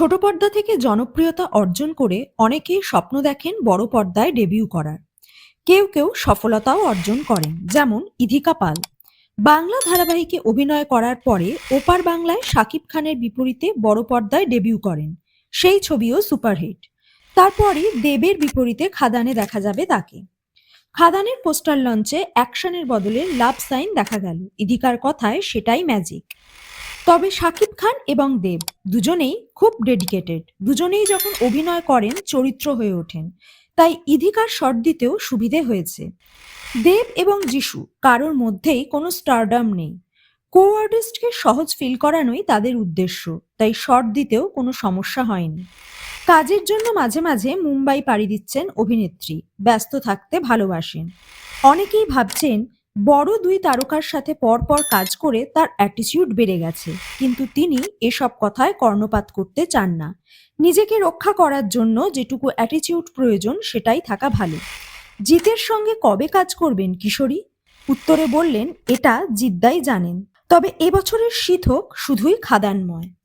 ছোট পর্দা থেকে জনপ্রিয়তা অর্জন করে অনেকেই স্বপ্ন দেখেন বড় পর্দায় ডেবিউ করার। কেউ কেউ সফলতাও অর্জন করেন, যেমন ইধিকা পাল। বাংলা ধারাবাহিকে অভিনয় করার পরে ওপার বাংলায় শাকিব খানের বিপরীতে বড় পর্দায় ডেবিউ করেন। সেই ছবিও সুপারহিট। তারপরে দেবের বিপরীতে খাদানে দেখা যাবে তাকে। খাদানের পোস্টার লঞ্চে অ্যাকশনের বদলে লাভ সাইন দেখা গেল। ইধিকার কথায় সেটাই ম্যাজিক তবে শাকিব খান এবং দেব দুজনেই খুব ডেডিকেটেড দুজনেই যখন অভিনয় করেন, চরিত্র হয়ে ওঠেন। তাই ইধিকার শট দিতেও সুবিধে হয়েছে। দেব এবং যিশু কারোর মধ্যেই কোনো স্টারডাম নেই। কো আর্টিস্টকে সহজ ফিল করানোই তাদের উদ্দেশ্য, তাই শট দিতেও কোনো সমস্যা হয়নি। কাজের জন্য মাঝে মাঝে মুম্বাই পাড়ি দিচ্ছেন অভিনেত্রী, ব্যস্ত থাকতে ভালোবাসেন। অনেকেই ভাবছেন বড় দুই তারকার সাথে পরপর কাজ করে তার অ্যাটিটিউড বেড়ে গেছে। কিন্তু তিনি এসব কথায় কর্ণপাত করতে চান না। নিজেকে রক্ষা করার জন্য যেটুকু অ্যাটিটিউড প্রয়োজন সেটাই থাকা ভালো। জিতের সঙ্গে কবে কাজ করবেন কিশোরী? উত্তরে বললেন, এটা জিদ্দাই জানেন। তবে এবছরের শীত হোক, শুধুই খাদানময়।